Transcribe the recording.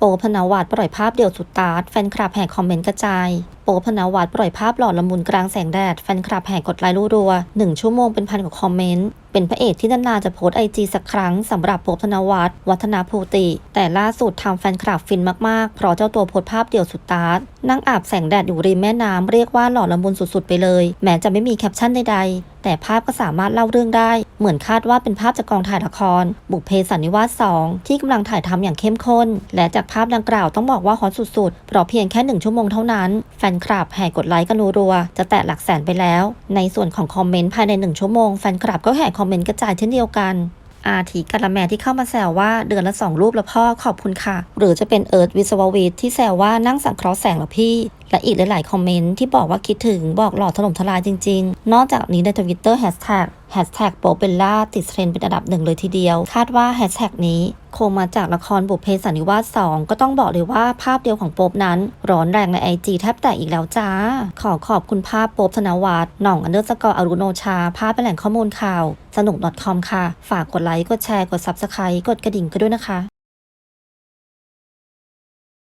โปพนวัตปล่อยภาพเดี่ยวสุดตาร์ทแฟนคลับแห่คอมเมนต์กระจาย โปพนวัตปล่อยภาพหล่อละมุนกลางแสงแดด แฟนคลับแห่กดไลค์รัวๆหนึ่งชั่วโมงเป็นพันกว่าคอมเมนต์เป็นพระเอกที่นานๆจะโพสไอจีสักครั้งสำหรับโปพนวัตวัฒนาภูติ แต่ล่าสุดทำแฟนคลับฟินมากๆ เพราะเจ้าตัวโพสภาพเดี่ยวสุดตาร์ทนั่งอาบแสงแดดอยู่ริมแม่น้ำเรียกว่าหล่อละมุนสุดๆไปเลย แม้จะไม่มีแคปชั่นใดๆ แต่ภาพก็สามารถเล่าเรื่องได้ เหมือนคาดว่าเป็นภาพจากกองถ่ายละคร บุพเพสันนิวาส 2 ที่กำลังถ่ายทำอย่างเข้มข้น และจากภาพดังกล่าวต้องบอกว่าฮอตสุดๆเพราะเพียงแค่หนึ่งชั่วโมงเท่านั้นแฟนคลับแห่กดไลค์กันรัวๆจะแตะหลักแสนไปแล้ว ในส่วนของคอมเมนต์ภายในหนึ่งชั่วโมงแฟนคลับก็แห่คอมเมนต์กระจายเช่นเดียวกันอาทิกะละแมที่เข้ามาแซวว่าเดือนละสองรูปละพ่อขอบคุณค่ะ หรือจะเป็นเอิร์ธวิศววิทย์ที่แซวว่านั่งสังเคราะห์แสงละพี่ และอีกหลายๆ คอมเมนต์ที่บอกว่าคิดถึงบอกหล่อถล่มทลายจริง ๆ นอกจากนี้ในทวิตเตอร์แฮชแท็ก แฮชแท็กโปเบลล่าติดเทรนด์เป็นอันดับหนึ่งเลยทีเดียว คาดว่าแฮชแท็กนี้คงมาจากละครบุพเพสันนิวาส 2 ก็ต้องบอกเลยว่าภาพเดียวของโป๊บนั้น ร้อนแรงในไอจีแทบแตกอีกแล้วจ้า ขอขอบคุณภาพโป๊บธนวัฒน์หน่องอันเดอร์สกอร์อรุโนชา ภาพเป็นแหล่งข้อมูลข่าว สนุก .com ค่ะ ฝากกดไลค์ กดแชร์ กด Subscribe กดกระดิ่งก็ด้วยนะคะ